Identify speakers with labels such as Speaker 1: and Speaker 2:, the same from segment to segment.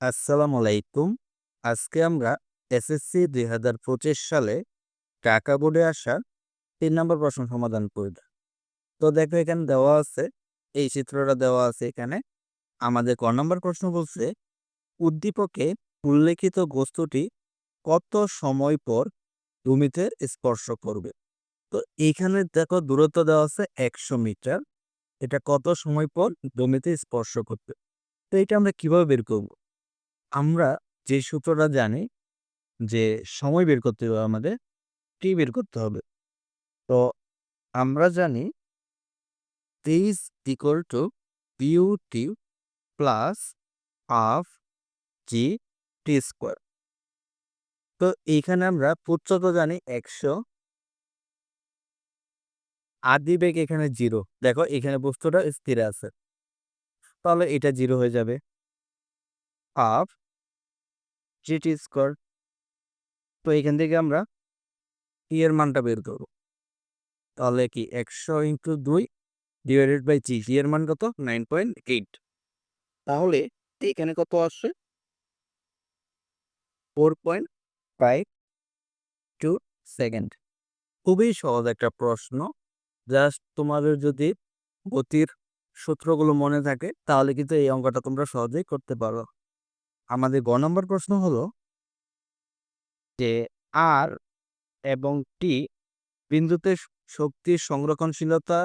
Speaker 1: আসসালামু আলাইকুম। আজকে আমরা এসএসসি দুই হাজার পঁচিশ সালে টাকা বোর্ডে আসা তিন নম্বর প্রশ্ন সমাধান করব। তো দেখো এখানে দেওয়া আছে, এই চিত্রটা দেওয়া আছে এখানে। আমাদের ক নম্বর প্রশ্ন বলছে, উদ্দীপকে উল্লেখিত বস্তুটি কত সময় পর ভূমিতে স্পর্শ করবে? তো এইখানে দেখো দূরত্ব দেওয়া আছে একশো মিটার। এটা কত সময় পর জমিতে স্পর্শ করবে? তো এটা আমরা কীভাবে বের করব? আমরা যে সূত্রটা জানি যে সময় বের করতে হবে আমাদের টি বের করতে হবে। তো আমরা জানি তেইশ equal to u t plus half g t square তো এইখানে আমরা উচ্চত জানি একশো। আদি বেগ এখানে জিরো দেখো এখানে বস্তুটা স্থির আছে। তাহলে এটা জিরো হয়ে যাবে। হাফ জিটি স্কোয়ার তো এখান থেকে আমরা টি এর মানটা বের করব। তাহলে কি একশো ইন্টু দুই ডিভাইডেড বাই জি জি এর মান কত? নাইন পয়েন্ট এইট তাহলে এখানে কত আসছে? Four point five two second খুবই সহজ একটা প্রশ্ন। জাস্ট তোমাদের যদি গতির সূত্রগুলো মনে থাকে, তাহলে কিন্তু এই অঙ্কটা তোমরা সহজেই করতে পারো। আমাদের গ নম্বর প্রশ্ন হলো যে আর এবং টি বিন্দুতে শক্তির সংরক্ষণশীলতা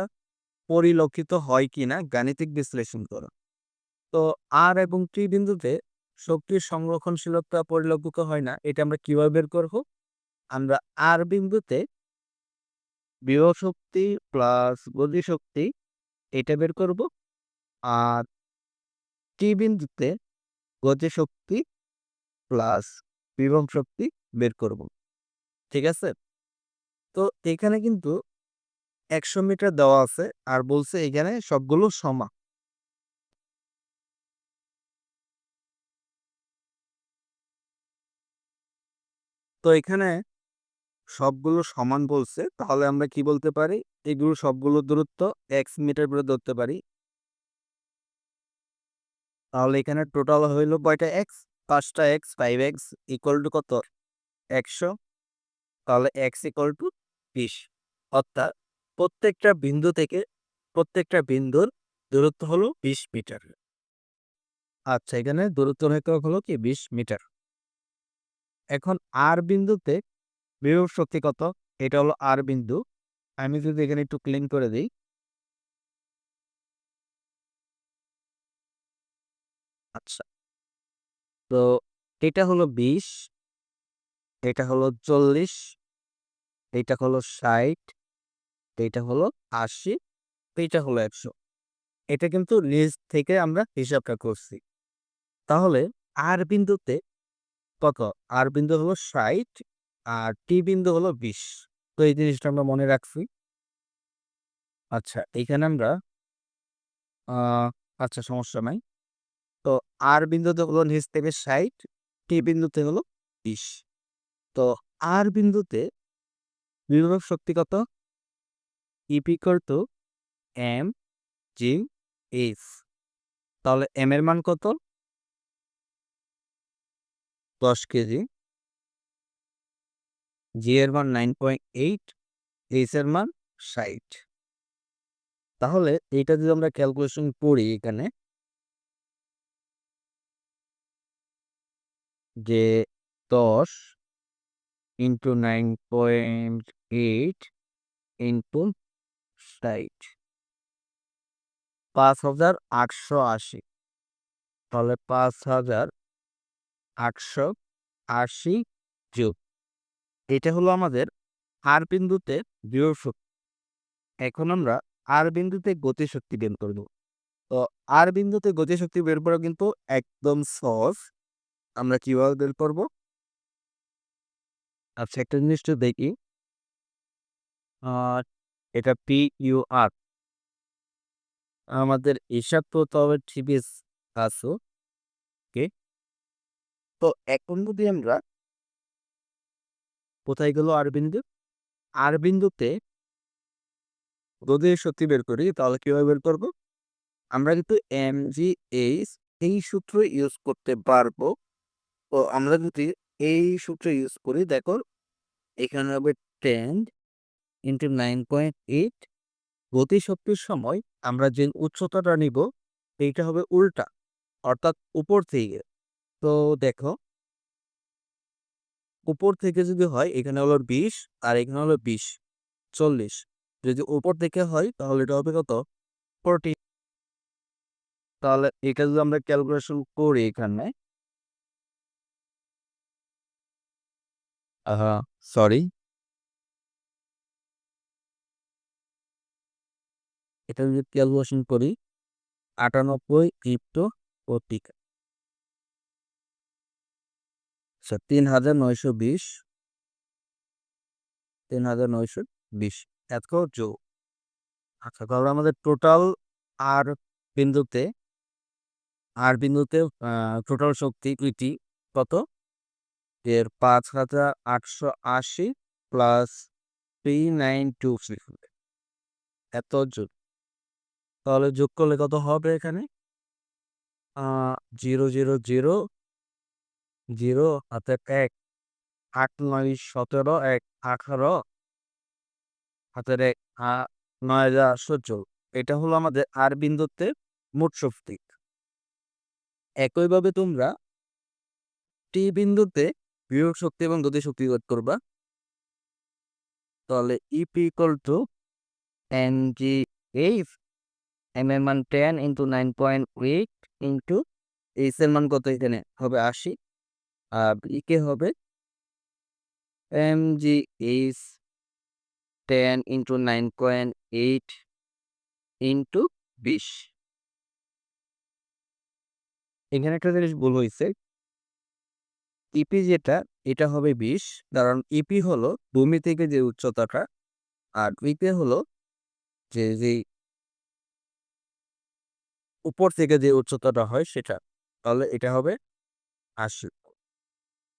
Speaker 1: পরিলক্ষিত হয় কিনা গাণিতিক বিশ্লেষণ করো। তো আর এবং টি বিন্দুতে শক্তির সংরক্ষণশীলতা পরিলক্ষিত হয় না, এটা আমরা কীভাবে বের করব? আমরা আর বিন্দুতে বিভব শক্তি প্লাস গতি শক্তি এটা বের করব, আর টি বিন্দুতে গতি শক্তি প্লাস বিভব শক্তি বের করব। ঠিক আছে? তো এখানে কিন্তু একশো মিটার দেওয়া আছে আর বলছে এখানে সবগুলো সমান। তো এখানে সবগুলো সমান বলছে, তাহলে আমরা কি বলতে পারি? এগুলো সবগুলো দূরত্ব এক্স মিটার করে ধরতে পারি। তাহলে এখানে টোটাল হইল কয়টা এক্স পাঁচটা x five x equal to কত? একশো। তাহলে এক্স ইকুয়াল টু বিশ। অর্থাৎ প্রত্যেকটা বিন্দু থেকে প্রত্যেকটা বিন্দুর দূরত্ব হলো বিশ মিটার। আচ্ছা এখানে দূরত্ব হলো কি? বিশ মিটার। এখন আর বিন্দুতে বিভব শক্তি কত? এটা হলো আর বিন্দু। আমি যদি এখানে একটু ক্লিন করে দিই। আচ্ছা। তো এটা হলো বিশ, এটা হলো চল্লিশ, এটা হলো ষাট, এটা হলো আশি, এটা হলো একশো। এটা কিন্তু নিজ থেকে আমরা হিসাবটা করছি। তাহলে আর বিন্দুতে কত? আর বিন্দু হলো ষাট আর টি বিন্দু হলো বিশ। তো এই জিনিসটা আমরা মনে রাখছি। আচ্ছা এইখানে আমরা আচ্ছা সমস্যা নাই। তো আর বিন্দুতে হলো নিচ থেকে ষাট টি বিন্দুতে হলো বিশ। তো আর বিন্দুতে বিভব শক্তি কত? EP equal to m g h তাহলে এম এর মান কত? দশ কেজি। জি এর মান নাইন পয়েন্ট এইট এইচ এর মান ষাট। তাহলে এইটা যদি আমরা ক্যালকুলেশন করি এখানে যে দশ into nine point eight into ষাট। পাঁচ হাজার আটশো আশি। তাহলে পাঁচ হাজার আটশো আশি যোগ। এটা হলো আমাদের আর বিন্দুতে বিভব শক্তি। এখন আমরা আর বিন্দুতে গতিশক্তি বের করব। তো আর বিন্দুতে গতিশক্তি বের করা কিন্তু একদম সহজ। আমরা কীভাবে বের করব? আচ্ছা একটা জিনিস তো দেখি। আর এটা পি ইউ আর আমাদের হিসাব তো তবে টিভিএস আসো ওকে? তো এখন যদি আমরা কোথায় গেল আর বিন্দু? আর বিন্দুতে যদি সত্যি বের করি তাহলে কীভাবে বের করব? আমরা কিন্তু এম জি এইচ এই সূত্র ইউজ করতে পারব। তো আমরা যদি এই সূত্র ইউজ করি, দেখো এখানে হবে ten into nine point eight গতিশক্তির সময় আমরা যে উচ্চতাটা নিব, এইটা হবে উল্টা, অর্থাৎ উপর থেকে। তো দেখো, উপর থেকে যদি হয়, এখানে হলো বিশ আর এখানে হলো বিশ, চল্লিশ। যদি উপর থেকে হয়, তাহলে এটা হবে কত? ফোরটি তাহলে এটা যদি আমরা ক্যালকুলেশন করি এখানে সরি এটা যদি ক্যালকুলেশন করি, আটানব্বই ইন্টু ফোরটি আচ্ছা তিন হাজার নয়শো বিশ। তিন হাজার নয়শো বিশ, এত যোগ আচ্ছা তাহলে আমাদের টোটাল আর বিন্দুতে আর বিন্দুতে টোটাল শক্তি ইটি কত? এর পাঁচ হাজার আটশো আশি plus three nine two six এত যোগ তাহলে যোগ করলে কত হবে এখানে? জিরো জিরো জিরো জিরো, হাতে এক, আট, নয়, সতেরো, এক, আঠারো, হাতের এক নয় হাজার আটশো এটা হলো আমাদের আর বিন্দুতে মোট শক্তি। একইভাবে তোমরা টি বিন্দুতে বিয়োগ শক্তি এবং গতি শক্তি বের করবা। তাহলে EP equal to m g h m এর মান ten into nine point eight into h এর মান কত এখানে? হবে আশি। আর ইকে হবে m g h ten into nine point eight into বিশ। এখানে একটা জিনিস ভুল হয়েছে ইপি যেটা, এটা হবে বিশ। কারণ ইপি হলো ভূমি থেকে যে উচ্চতাটা, আর ইপি হলো যে যে উপর থেকে যে উচ্চতাটা হয় সেটা। তাহলে এটা হবে আশি।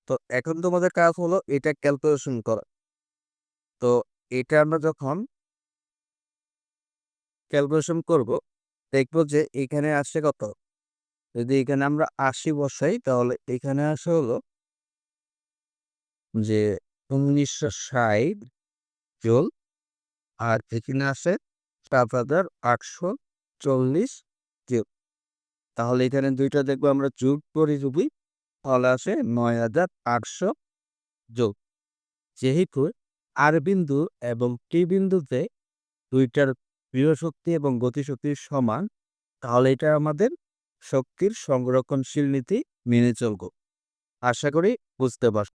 Speaker 1: তো এখন তোমাদের কাজ হলো এটা ক্যালকুলেশন করা। তো এটা আমরা যখন ক্যালকুলেশন করব, দেখব যে এখানে আসছে কত। যদি এখানে আমরা আশি বসাই, তাহলে এখানে আসে হলো যে উনিশশো ষাট জল আর এখানে আসে সাত হাজার আটশো চল্লিশ জুল তাহলে এখানে দুইটা দেখব আমরা যোগ করি যদি তাহলে আসে নয় হাজার আটশো যোগ যেহেতু আর বিন্দু এবং টি বিন্দুতে দুইটার শক্তি এবং গতিশক্তি সমান, তাহলে এটা আমাদের শক্তির সংরক্ষণশীল নীতি মেনে চলব। আশা করি বুঝতে পারছ